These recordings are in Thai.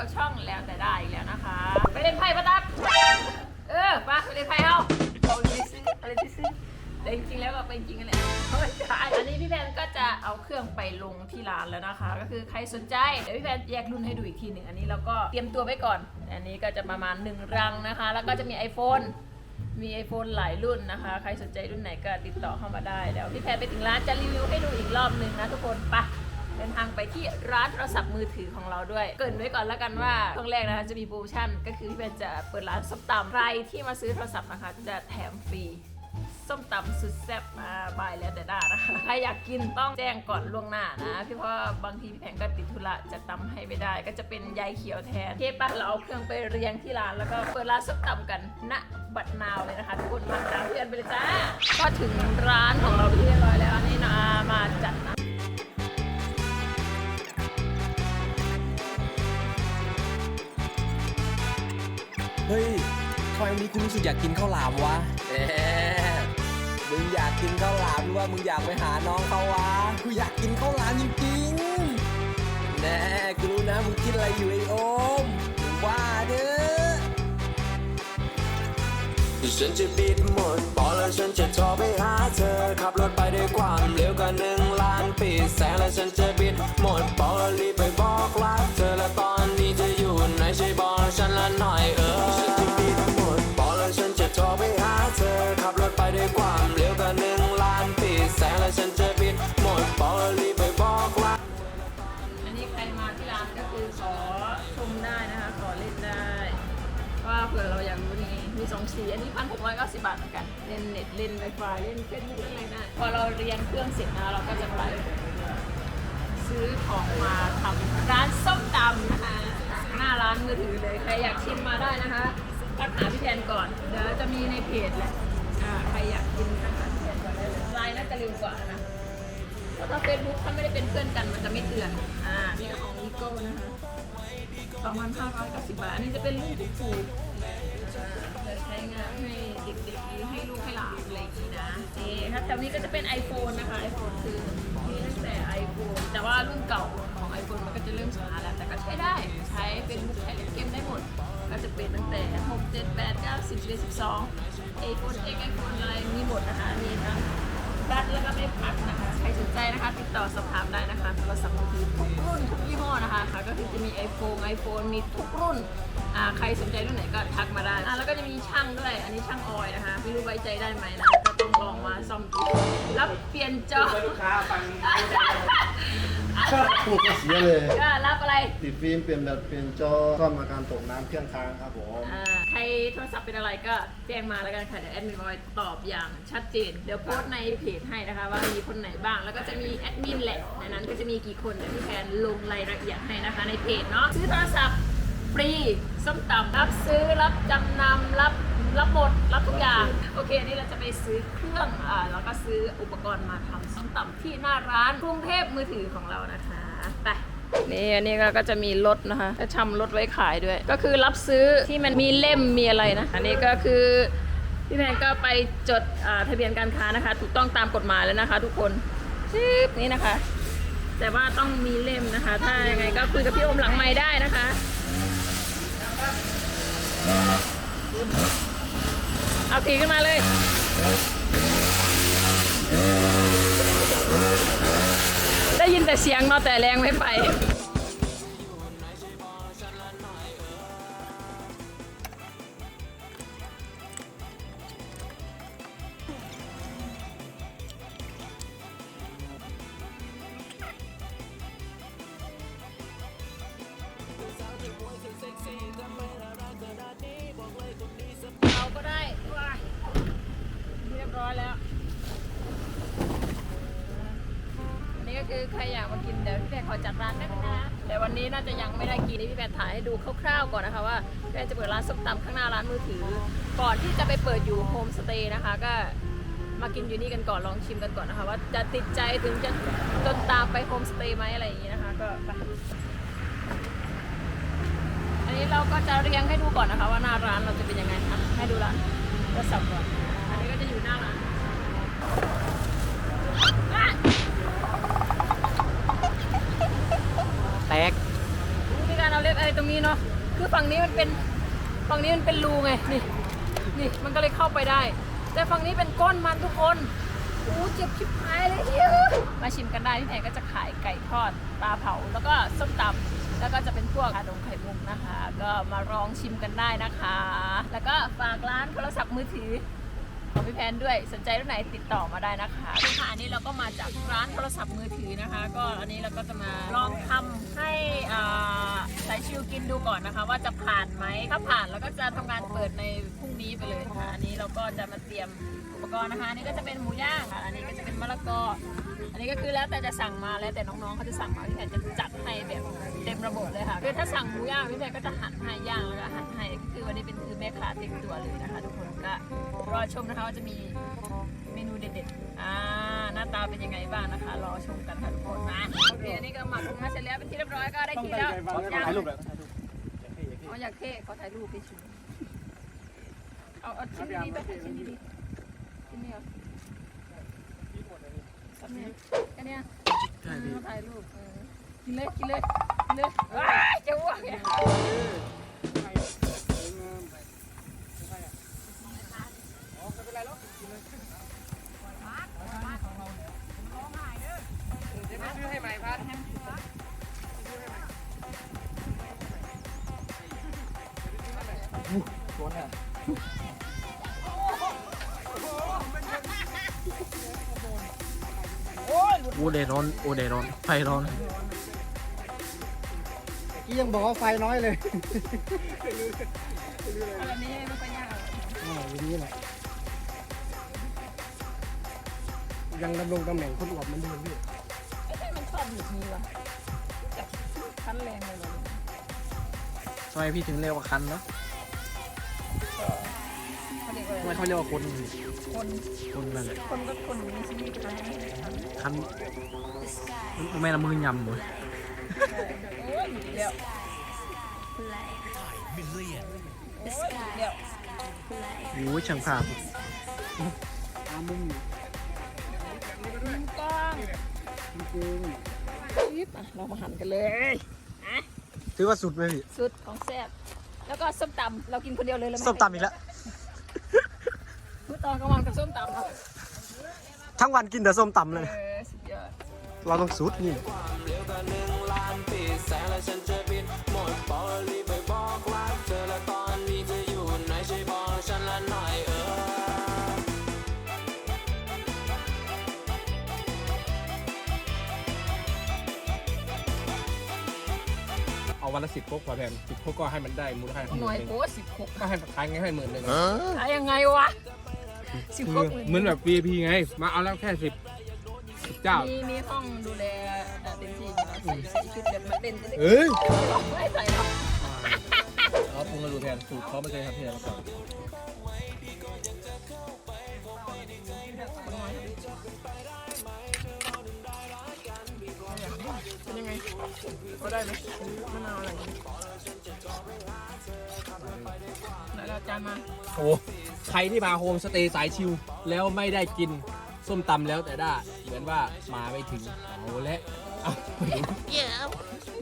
กับช่องแล้วแต่ได้อีกแล้วนะคะ ไปเล่นไพ่ปะตับเออไปไปเล่นไพ่เอาเอาอะไรซื้ออะไรที่ซื้อแต่จริงๆแล้วก็เป็นจริงกันแหละไม่ใช่อันนี้พี่แพนก็จะเอาเครื่องไปลงที่ร้านแล้วนะคะ ก็คือใครสนใจเดี๋ยวพี่แพนแยกรุ่นให้ดูอีกทีหนึ่งอันนี้เราก็เตรียมตัวไว้ก่อน อันนี้ก็จะประมาณหนึ่งรังนะคะ แล้วก็จะมี iPhone มี iPhone หลายรุ่นนะคะ ใครสนใจรุ่นไหนก็ติดต่อเข้ามาได้เดี๋ยวพี่แพนไปถึงร้านจะรีวิวให้ดูอีกรอบหนึ่งนะทุกคนไป เดินทางไปที่ร้านโทรศัพท์มือถือของเราด้วย เกินไว้ก่อนแล้วกันว่าช่วงแรกนะคะจะมีโปรโมชั่น ก็คือพี่เบนจะเปิดร้านส้มตำใครที่มาซื้อโทรศัพท์นะคะจะแถมฟรีส้มตำสุดแซ่บมาบายแล้วแต่ได้นะคะ ใครอยากกินต้องแจ้งก่อนล่วงหน้านะ พี่เพราะว่าบางทีพี่แพงก็ติดธุระจะตำให้ไม่ได้ ก็จะเป็นยายเขียวแทนเทปะเราเอาเครื่องไปเรียงที่ร้านแล้วก็เปิดร้านส้มตำกันณบัดนาวเลยนะคะทุกคนมาตามเพื่อนไปเลยจ้าก็ถึงร้านของเราที่เรียบร้อยแล้วนนี้นะมาจัดนะ เฮ้ยทำไมวันนี้กูรู้สึกอยากกินข้าวหลามวะเอ๊ะมึงอยากกินข้าวหลามหรือว่ามึงอยากไปหาน้องเขาวะ กูอยากกินข้าวหลามจริงๆแน่กูรู้นะมึงคิดอะไรอยู่ไอ้โอมว่าเด้อฉันจะบิดหมดบอกแล้วฉันจะโทรไปหาเธอ ขับรถไปด้วยความเร็วกันหนึ่งล้านปีแสงแล้วฉันจะบิดหมดบอกแล้วรีบไปบอก สองสีอันนี้พันหกร้อยเก้าสิบบาทเหมือนกัน เล่นเน็ตเล่นไวไฟเล่นเฟซบุ๊กเล่นอะไรได้พอเราเรียนเครื่องเสร็จนะเราก็จะไปซื้อของมาทำร้านส้มตำนะคะหน้าร้านมือถือเลยใครอยากชิมมาได้นะคะทักหาพี่แทนก่อนเดี๋ยวจะมีในเพจแหละอ่าใครอยากกินทักหาพี่แทนก่อนได้เลยไลน์น่าจะเร็วกว่านะเพราะถ้าเฟซบุ๊กถ้าไม่ได้เป็นเพื่อนกันมันจะไม่เตือนอ่านี่ของนิโก้นะคะ2,590บาทอันนี้จะเป็นรุ่นถูก นี้นะนี่ถ้าแถวนี้ก็จะเป็น iPhone นะคะ iPhone คือมีตั้งแต่ iPhone แต่ว่ารุ่นเก่าของ iPhone มันก็จะเริ่มช้าแล้ว แต่ก็ใช้ได้ ใช้เป็นบุ๊กใช้เล่นเกมได้หมด ก็จะเป็นตั้งแต่ 6 7 8 9 10 11 12 iPhone X iPhone อะไรมีหมดนะคะนี่ค่ะ ติดต่อสอบถามได้นะคะโทรศัพท์มือถือทุกรุ่นทุกยี่ห้อนะคะค่ะก็คือจะมี iPhone iPhone มีทุกรุ่นอ่าใครสนใจรุ่นไหนก็ทักมาได้อ่าแล้วก็จะมีช่างด้วยอันนี้ช่างออยนะคะไม่รู้ไว้ใจได้ไหมนะก็ต้องลองมาซ่อมดูแล้วเปลี่ยนจอ ลูกค้าฟัง พูดก็เสียเลย ก็รับอะไรติดฟิล์มเปลี่ยนแบบเปลี่ยนจอซ่อมอาการตกน้ำเครื่องค้างครับผมอ่าใครโทรศัพท์เป็นอะไรก็แจ้งมาแล้วกันค่ะเดี๋ยวแอดมินบอยตอบอย่างชัดเจน เดี๋ยวโพสต์ในเพจให้นะคะ ว่ามีคนไหนบ้าง แล้วก็จะมีแอดมินแหละในนั้นก็จะมีกี่คนเดี๋ยวพี่แพนลงรายละเอียดให้นะคะ ในเพจเนาะซื้อโทรศัพท์ฟรีส้มตำรับซื้อรับจำนำรับ รับหมดรับทุกอย่าง โอเคอันนี้เราจะไปซื้อเครื่องอ่าแล้วก็ซื้ออุปกรณ์มาทำส้มตำที่หน้าร้านกรุงเทพมือถือของเรานะคะไปนี่อันนี้ก็จะมีรถนะคะจะทำรถไว้ขายด้วย ก็คือรับซื้อที่มันมีเล่มมีอะไรนะ อันนี้ก็คือพี่แพนก็ไปจดอ่าทะเบียนการค้านะคะ ถูกต้องตามกฎหมายแล้วนะคะ ทุกคนชิบนี่นะคะ แต่ว่าต้องมีเล่มนะคะ ถ้ายังไงก็คุยกับพี่โอมหลังไม้ได้นะคะ เอาขี่ขึ้นมาเลย ได้ยินแต่เสียงเนาะแต่แรงไม่ไป คือใครอยากมากินเดี๋ยวพี่แพรขอจัดร้านได้ไหมนะแต่วันนี้น่าจะยังไม่ได้กินนี่พี่แพรถ่ายให้ดูคร่าวๆก่อนนะคะว่าพี่แพรจะเปิดร้านส้มตำข้างหน้าร้านมือถือ ก่อนที่จะไปเปิดอยู่โฮมสเตย์นะคะก็มากินอยู่นี่กันก่อนลองชิมกันก่อนนะคะ ว่าจะติดใจถึงจะจนตามไปโฮมสเตย์ไหมอะไรอย่างนี้นะคะก็ไปอันนี้เราก็จะเรียงให้ดูก่อนนะคะ ว่าหน้าร้านเราจะเป็นยังไงคะให้ดูร้านก็สับก่อน กมีการเอาเล็บอะไรตรงนี้เนาะคือฝั่งนี้มันเป็นฝั่งนี้มันเป็นรูไงนี่นี่มันก็เลยเข้าไปได้ แต่ฝั่งนี้เป็นก้นมันทุกคนอู้เจ็บชิบหายเลยเฮียมาชิมกันได้ที่ไหนก็จะขายไก่ทอดปลาเผาแล้วก็ส้มตำแล้วก็จะเป็นพวกชาดงไข่มุกนะคะ ก็มาลองชิมกันได้นะคะ แล้วก็ฝากร้านโทรศัพท์มือถือ ของพี่แพนด้วยสนใจรุ่นไหนติดต่อมาได้นะคะค่ะอันนี้เราก็มาจากร้านโทรศัพท์มือถือนะคะ ก็อันนี้เราก็จะมาลองทำให้อ่าสายชิวกินดูก่อนนะคะ ว่าจะผ่านไหมถ้าผ่านเราก็จะทำการเปิดในพรุ่งนี้ไปเลยค่ะอันนี้เราก็จะมาเตรียมอุปกรณ์นะคะอันนี้ก็จะเป็นหมูย่างค่ะอันนี้ก็จะเป็นมะละกอ อันนี้ก็คือแล้วแต่จะสั่งมาแล้วแต่น้องๆเขาจะสั่งมาพี่แพนจะจัดให้แบบเต็มระบบเลยค่ะคือถ้าสั่งหมูย่างพี่แพนก็จะหั่นให้ย่างแล้วก็หั่นให้ก็คือวันนี้เป็นคือแม่ค้าเต็มตัวเลยนะคะทุกคน ก็รอชมนะคะว่าจะมีเมนูเด็ดๆ อ่า หน้าตาเป็นยังไงบ้างนะคะ รอชมกันค่ะทุกคนนะโอเคอันนี้ก็หมักมาเสร็จแล้วเป็นที่เรียบร้อยก็ได้ที่แล้วย่างถ่ายรูปเลยเอาอยากเท่เขาถ่ายรูปไปชิมเอาเอาชิ้นดีๆไปชิ้นดีๆชิ้นนี้เอาสักเนี่ยแค่เนี้ยใช่พี่เขาถ่ายรูปเออกินเลยกินเลยกินเลยว้ายจะอ้วก เนี่ยอูเดร้อนอูเดร้อนไฟร้อนกี้ยังบอกว่าไฟน้อยเลยอันนี้ไม่ค่อยยากหรอกอ่าอย่างนี้แหละยังดำรงตำแหน่งคนอวบเหมือนเดิมพี่ไอ้ที่มันชอบหยุดนี้วะจับคันแรงเลยเหรอทำไมพี่ถึงเรียกว่าคันเนาะ ทำอะไรไมเขาเรียกว่าคนคนคนนั่นแหละคนก็คนมีชีวิตคันคันคันมันแม่ละมือยำเลยโอ้ยหยุดแล้วโอ้ยหยุดแล้วโอ้ยช่างภาพอามุมมุมกล้องจริงปิ๊บอะเรามาหั่นกันเลยอะถือว่าสุดไหมพี่ สุดของแซ่บแล้วก็ส้มตำเรากินคนเดียวเลยเราไส้มตำอีกแล้วเมื่อ ตอนกลางวันกับส้มตำเนาะทั้งวันกินแต่ส้มตำเลย เออสุดยอดเราต้องสุดนี่ความเร็วกันหนึ่งล้านปีแสงและฉันจะบินหมดบอกแล้วรีบไปบอกรักเธอและตอนนี้เธออยู่ไหนช่วยบอกฉันละหน่อยเออเอาวันละสิบพกพอแพนสิบพกก็ให้มันได้มูลค่าหน่วยโพสสิบหกก็ให้ขายไงให้หมื่นหนึ่ง ขายยังไงวะ สิบหคืกอเหมือนแบบ VIP ไง มาเอาแล้วแค่สิบสิบเจ้า มีมีห้องดูแลเอ่อเต็มที่อยู่นะใส่ใส่ชุดแบบมาเต้นจะได้เอ้ย ไม่ใส่หรอก เขาปรุงมาดูแทนสูตรเขาไม่เคยทำที่ไหนมาก่อน ก็ได้ไหมมะนาวอะไรอย่างงี้แล้วเราจานมาโอ้ใครที่มาโฮมสเตย์สายชิลแล้วไม่ได้กินส้มตำแล้วแต่ได้เหมือนว่ามาไม่ถึงเอาและเอาไปถึง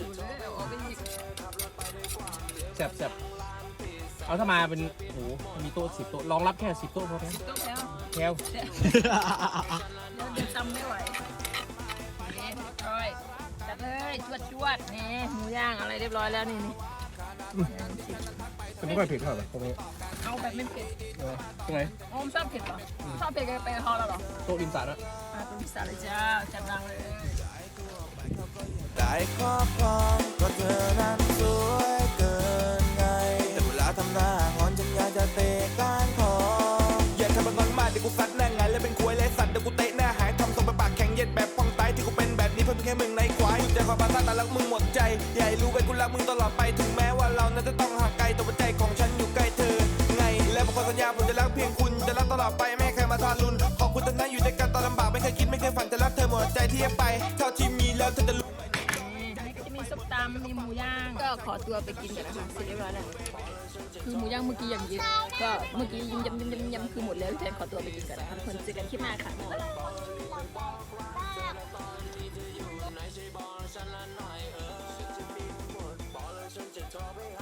ดูเลยเอาออกไปอีกแซ่บแซ่บเอาถ้ามาเป็นโอ้โหมีโต๊ะสิบโต๊ะรองรับแค่สิบโต๊ะพอแพนต้มแล้ว แคลเดี๋ยวเดี๋ วดจวดๆนี่หมูย่างอะไรเรียบร้อยแล้วนี่นี่ย่างสิบเป็นไม่ค่อยเผ็ดเท่าไหร่ตรงนี้เอาแบบไม่เผ็ดเออตรงไหนโอมชอบเผ็ดเหรอชอบเผ็ดกันไปพอแล้วเหรอโต๊ะอินสานะอะเป็นพิซซ่าเลยจ้าจัดรังเลยได้ครอบครองก็เธอนั้นสวยเกินไงแต่เวลาทำหน้างอนฉันอยากจะเตะก้านคออย่าทำมันงอนมากเดี๋ยวกูซัดแน่ไงแล้วเป็นควยเลยสัตว์เดี๋ยวกูเตะหน้าหายทำทรงเป็นปากแข็งเย็ดแบบ ควาะขอปาซ่าแต่รักมึงหมดใจ ใหญ่รู้ไว้กูรักมึงตลอดไป ถึงแม้ว่าเรานั้นจะต้องห่างไกลแต่ว่าใจของฉันอยู่ใกล้เธอ ไง และผมขอสัญญาผมจะรักเพียงคุณ จะรักตลอดไปไม่ให้ใครมาทารุณขอบคุณตั้งนั้นอยู่ด้วยกันตอนลำบากไม่เคยคิดไม่เคยฝันจะรักเธอหมดใจที่ให้ไป เท่าที่มีแล้วเธอจะรู้ก็จะมีส้มตำมีหมูย่าง ก็ขอตัวไปกินกันนะคะเสร็จเรียบร้อยแล้วคือหมูย่างเมื่อกี้อย่างเยอะก็เมื่อกี้ยิ้มยำยิ้มยำยำคือหมดแล้วแทนขอตัวไปกินกันนะคะทุกคนเจอกันคลิปหน้าค่ะ তবে